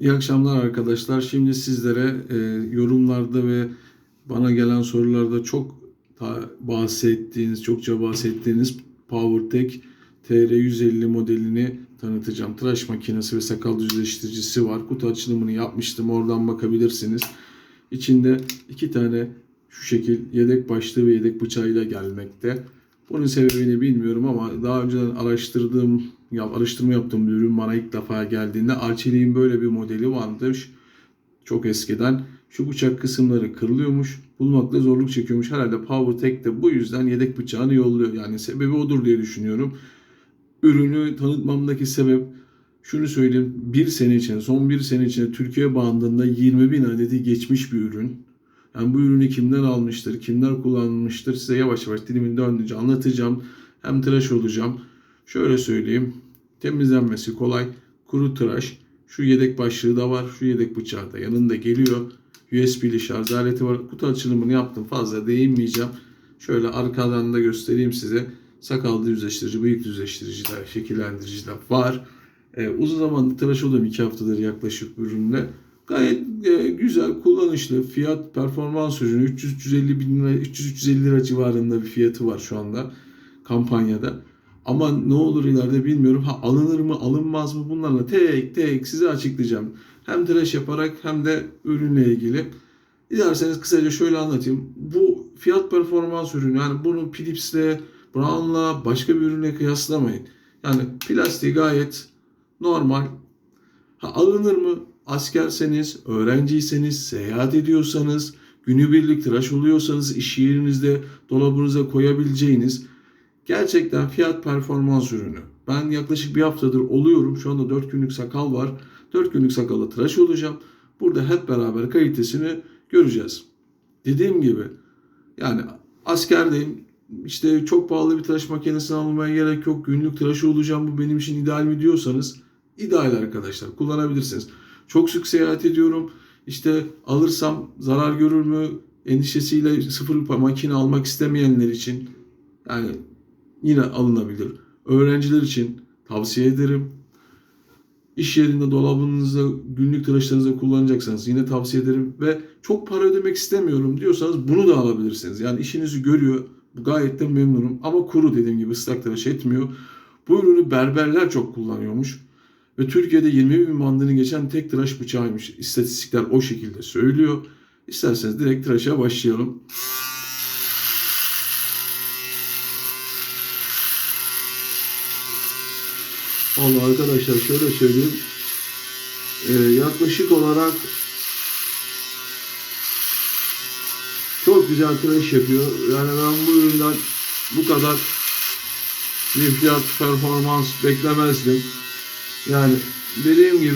İyi akşamlar arkadaşlar. Şimdi sizlere e, yorumlarda ve bana gelen sorularda çok bahsettiğiniz, çokça bahsettiğiniz PowerTech TR150 modelini tanıtacağım. Tıraş makinesi ve sakal düzleştiricisi var. Kutu açılımını yapmıştım. Oradan bakabilirsiniz. İçinde iki tane şu şekil yedek başlığı ve yedek bıçağıyla gelmekte. Bunun sebebini bilmiyorum ama daha önceden araştırdığım, ya, araştırma yaptığım bir ürün bana ilk defa geldiğinde Arçelik'in böyle bir modeli varmış. Çok eskiden. Şu bıçak kısımları kırılıyormuş. Bulmakta zorluk çekiyormuş. Herhalde PowerTech de bu yüzden yedek bıçağını yolluyor. Yani sebebi odur diye düşünüyorum. Ürünü tanıtmamdaki sebep şunu söyleyeyim. Bir sene içinde, son bir sene içinde Türkiye bandında 20 bin adeti geçmiş bir ürün. Yani bu ürünü kimden almıştır, kimler kullanmıştır size yavaş yavaş dilimin döndüğünce anlatacağım. Hem tıraş olacağım. Şöyle söyleyeyim. Temizlenmesi kolay. Kuru tıraş. Şu yedek başlığı da var. Şu yedek bıçağı da yanında geliyor. USB'li şarj aleti var. Kutu açılımını yaptım. Fazla değinmeyeceğim. Şöyle arkadan da göstereyim size. Sakal düzleştirici, bıyık düzleştirici de, şekillendirici de var. Ee, uzun zamandır tıraş oldum. 2 haftadır yaklaşık ürünle. Gayet e, güzel, kullanışlı. Fiyat performans ürünü 300-350 bin lira, 300-350 lira civarında bir fiyatı var şu anda kampanyada. Ama ne olur ileride bilmiyorum. Ha alınır mı, alınmaz mı bunlarla tek tek size açıklayacağım. Hem tıraş yaparak hem de ürünle ilgili. Dilerseniz kısaca şöyle anlatayım. Bu fiyat performans ürünü yani bunu Philips'le, Brown'la başka bir ürüne kıyaslamayın. Yani plastiği gayet normal. Ha, alınır mı? Askerseniz, öğrenciyseniz, seyahat ediyorsanız, günübirlik tıraş oluyorsanız, iş yerinizde dolabınıza koyabileceğiniz gerçekten fiyat performans ürünü. Ben yaklaşık bir haftadır oluyorum. Şu anda 4 günlük sakal var. 4 günlük sakalla tıraş olacağım. Burada hep beraber kalitesini göreceğiz. Dediğim gibi yani askerdeyim. İşte çok pahalı bir tıraş makinesini almaya gerek yok. Günlük tıraş olacağım bu benim için ideal mi diyorsanız ideal arkadaşlar. Kullanabilirsiniz. Çok sık seyahat ediyorum. İşte alırsam zarar görür mü endişesiyle sıfır makine almak istemeyenler için yani yine alınabilir. Öğrenciler için tavsiye ederim. İş yerinde dolabınızda günlük tıraşlarınızda kullanacaksanız yine tavsiye ederim. Ve çok para ödemek istemiyorum diyorsanız bunu da alabilirsiniz. Yani işinizi görüyor. Gayet de memnunum. Ama kuru dediğim gibi ıslak tıraş etmiyor. Bu ürünü berberler çok kullanıyormuş. Ve Türkiye'de 20 bin bandını geçen tek tıraş bıçağıymış. İstatistikler o şekilde söylüyor. İsterseniz direkt tıraşa başlayalım. Allah arkadaşlar şöyle söyleyeyim. Ee, yaklaşık olarak çok güzel tıraş yapıyor. Yani ben bu üründen bu kadar bir fiyat performans beklemezdim. Yani dediğim gibi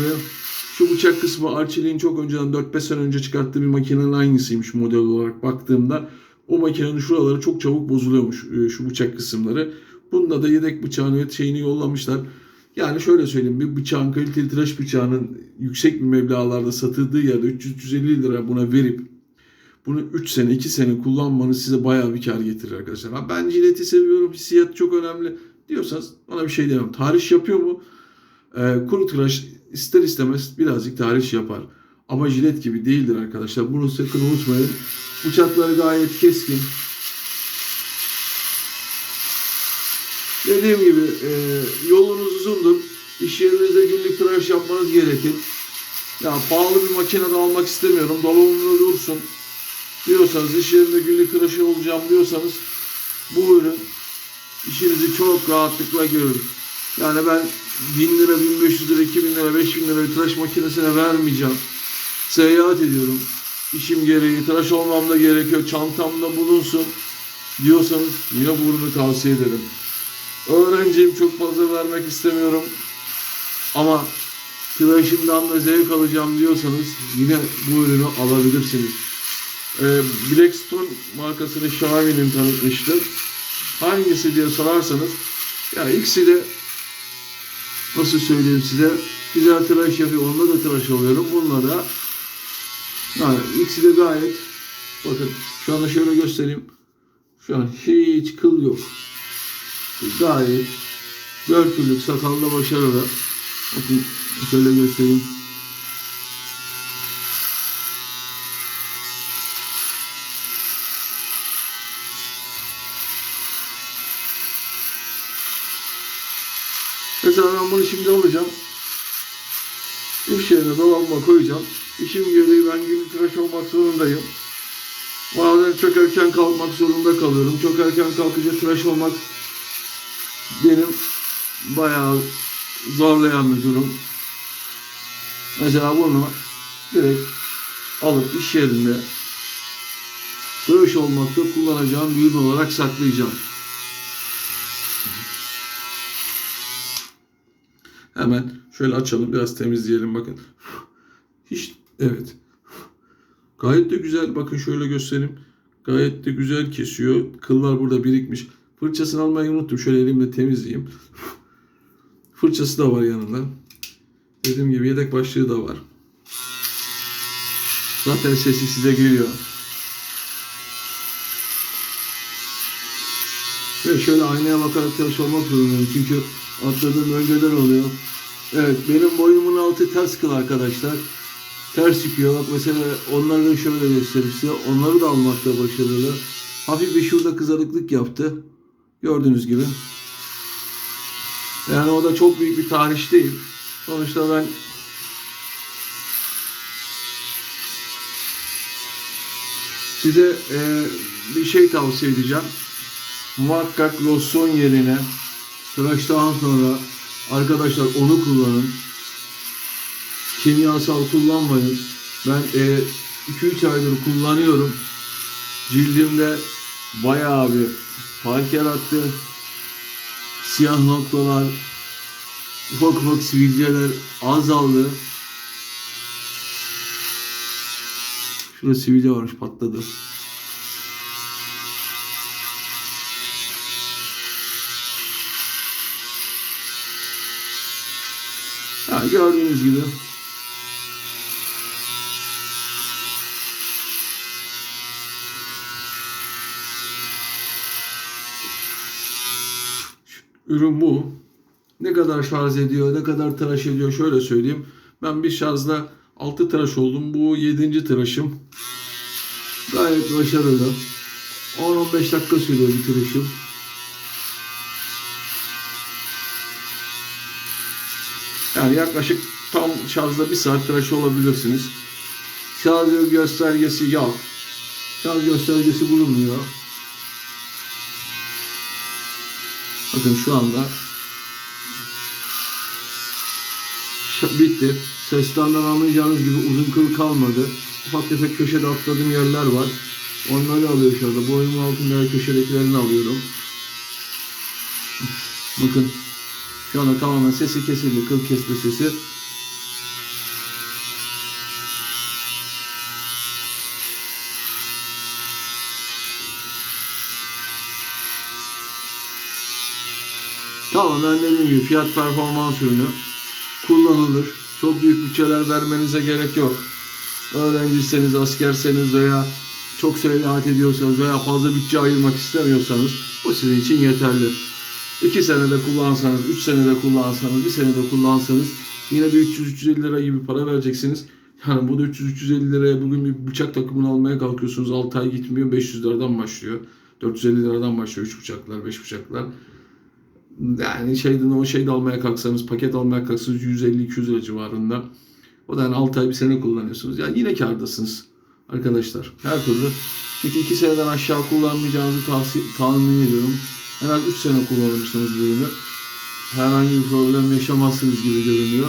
şu bıçak kısmı Arçelik'in çok önceden 4-5 sene önce çıkarttığı bir makinenin aynısıymış model olarak baktığımda. O makinenin şuraları çok çabuk bozuluyormuş e, şu bıçak kısımları. Bunda da yedek bıçağını şeyini yollamışlar. Yani şöyle söyleyeyim bir bıçağın kaliteli tıraş bıçağının yüksek bir meblağlarda satıldığı yerde 300-350 lira buna verip bunu 3 sene 2 sene kullanmanız size bayağı bir kar getirir arkadaşlar. Ha, ben jileti seviyorum hissiyat çok önemli diyorsanız bana bir şey diyemem. Tarih yapıyor mu? Ee, kuru tıraş ister istemez birazcık tarih yapar. Ama jilet gibi değildir arkadaşlar. Bunu sakın unutmayın. Bıçakları gayet keskin. Dediğim gibi e, yolunuz uzundur. İş yerinizde günlük tıraş yapmanız gerekir. Ya pahalı bir makine de almak istemiyorum. Dolabımda dursun diyorsanız, iş yerinde günlük tıraşı olacağım diyorsanız bu ürün işinizi çok rahatlıkla görür. Yani ben 1000 lira, 1500 lira, 2000 lira, 5000 lira bir tıraş makinesine vermeyeceğim. Seyahat ediyorum. İşim gereği, tıraş olmam da gerekiyor. Çantamda bulunsun diyorsanız yine bu ürünü tavsiye ederim. Öğrenciyim çok fazla vermek istemiyorum. Ama tıraşımdan da zevk alacağım diyorsanız yine bu ürünü alabilirsiniz. Ee, Blackstone markasını Xiaomi'nin tanıtmıştı. Hangisi diye sorarsanız ya ikisi de nasıl söyleyeyim size güzel tıraş yapıyor. Onunla da tıraş oluyorum. Bununla da yani ikisi de gayet bakın şu anda şöyle göstereyim. Şu an hiç kıl yok. Gayet dört türlük sakalda başarılı. Bakın şöyle göstereyim. Mesela ben bunu şimdi alacağım. İş yerine dolabıma koyacağım. İşim gereği ben günlük tıraş olmak zorundayım. Bazen çok erken kalkmak zorunda kalıyorum. Çok erken kalkınca tıraş olmak benim bayağı zorlayan bir durum. Mesela bunu direkt alıp iş yerinde tıraş olmakta kullanacağım bir ürün olarak saklayacağım. Hemen şöyle açalım biraz temizleyelim bakın. Hiç evet. Gayet de güzel bakın şöyle göstereyim. Gayet de güzel kesiyor. Kıllar burada birikmiş. Fırçasını almayı unuttum. Şöyle elimle temizleyeyim. Fırçası da var yanında. Dediğim gibi yedek başlığı da var. Zaten sesi size geliyor. Ve şöyle aynaya bakarak olmak zorundayım. Çünkü atladığım bölgeler oluyor. Evet benim boyumun altı ters kıl arkadaşlar. Ters çıkıyor. Bak mesela onları da şöyle göstereyim size. Onları da almakta başarılı. Hafif bir şurada kızarıklık yaptı. Gördüğünüz gibi. Yani o da çok büyük bir tahriş değil. Sonuçta ben size e, bir şey tavsiye edeceğim. Muhakkak losyon yerine tıraştan sonra arkadaşlar onu kullanın. Kimyasal kullanmayın. Ben 2-3 aydır kullanıyorum. Cildimde bayağı bir fark yarattı. Siyah noktalar, ufak ufak sivilceler azaldı. Şurada sivilce varmış patladı. Gördüğünüz gibi ürün bu. Ne kadar şarj ediyor, ne kadar tıraş ediyor şöyle söyleyeyim. Ben bir şarjda 6 tıraş oldum. Bu 7. tıraşım. Gayet başarılı. 10-15 dakika sürüyor bir tıraşım. Yani yaklaşık tam şarjda bir saat tıraş olabilirsiniz. Şarj göstergesi yok. Şarj göstergesi bulunmuyor. Bakın şu anda bitti. Sesten de anlayacağınız gibi uzun kıl kalmadı. Ufak tefek köşede atladığım yerler var. Onları alıyor şu anda. Boynumun altında köşedekilerini alıyorum. Bakın şu anda tamamen sesi kesildi. Kıl kesme sesi. Tamamen dediğim gibi fiyat performans ürünü kullanılır. Çok büyük bütçeler vermenize gerek yok. Öğrenciyseniz, askerseniz veya çok seyahat ediyorsanız veya fazla bütçe ayırmak istemiyorsanız bu sizin için yeterli. 2 senede kullansanız, 3 senede kullansanız, 1 senede kullansanız yine bir 300-350 lira gibi para vereceksiniz. Yani bu da 300-350 liraya bugün bir bıçak takımını almaya kalkıyorsunuz. 6 ay gitmiyor 500 liradan başlıyor. 450 liradan başlıyor 3 bıçaklar, 5 bıçaklar. Yani şeyden o şeyde almaya kalksanız, paket almaya kalksanız 150-200 lira civarında. O da yani 6 ay bir sene kullanıyorsunuz. Yani yine kârdasınız arkadaşlar. Her türlü. Çünkü 2 seneden aşağı kullanmayacağınızı tavsiye, tahmin ediyorum. En az 3 sene kullanırsınız bu ürünü. Herhangi bir problem yaşamazsınız gibi görünüyor.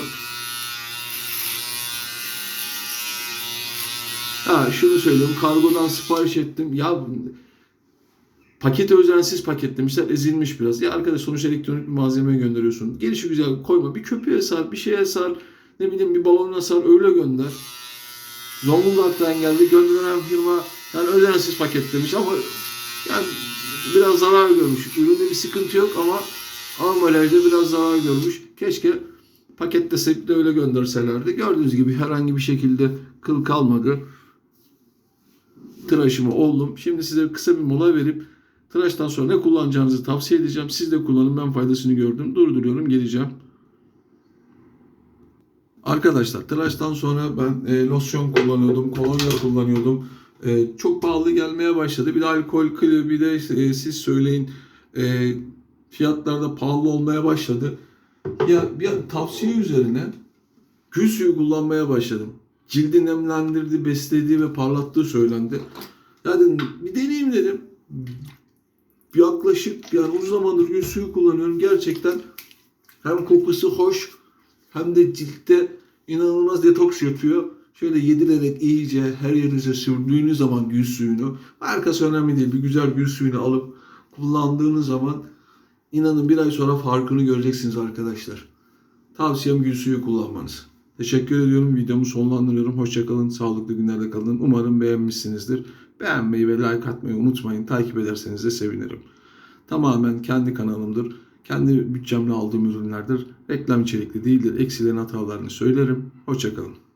Ha şunu söyleyeyim. Kargodan sipariş ettim. Ya paketi özensiz paketlemişler. Ezilmiş biraz. Ya arkadaş sonuç elektronik bir malzeme gönderiyorsun. Gelişi güzel koyma. Bir köpüğe sar, bir şeye sar. Ne bileyim bir balonuna sar öyle gönder. Zonguldak'tan geldi. Gönderen firma yani özensiz paketlemiş ama yani biraz zarar görmüş. Üründe bir sıkıntı yok ama ambalajda biraz zarar görmüş. Keşke paketlesek de öyle gönderselerdi. Gördüğünüz gibi herhangi bir şekilde kıl kalmadı. Tıraşımı oldum. Şimdi size kısa bir mola verip tıraştan sonra ne kullanacağınızı tavsiye edeceğim. Siz de kullanın. Ben faydasını gördüm. Durduruyorum. Geleceğim. Arkadaşlar tıraştan sonra ben e, losyon kullanıyordum, kolonya kullanıyordum. E, çok pahalı gelmeye başladı. Bir de alkol klı, bir de e, siz söyleyin e, fiyatlar da pahalı olmaya başladı. Ya bir tavsiye üzerine gül suyu kullanmaya başladım. Cildi nemlendirdi, beslediği ve parlattığı söylendi. Ya dedim bir deneyeyim dedim. Yaklaşık yani uzun zamandır gül suyu kullanıyorum. Gerçekten hem kokusu hoş hem de ciltte inanılmaz detoks yapıyor. Şöyle yedirerek iyice her yerinize sürdüğünüz zaman gül suyunu, markası önemli değil, bir güzel gül suyunu alıp kullandığınız zaman inanın bir ay sonra farkını göreceksiniz arkadaşlar. Tavsiyem gül suyu kullanmanız. Teşekkür ediyorum. Videomu sonlandırıyorum. Hoşçakalın. Sağlıklı günlerde kalın. Umarım beğenmişsinizdir. Beğenmeyi ve like atmayı unutmayın. Takip ederseniz de sevinirim. Tamamen kendi kanalımdır. Kendi bütçemle aldığım ürünlerdir. Reklam içerikli değildir. Eksilerin hatalarını söylerim. Hoşçakalın.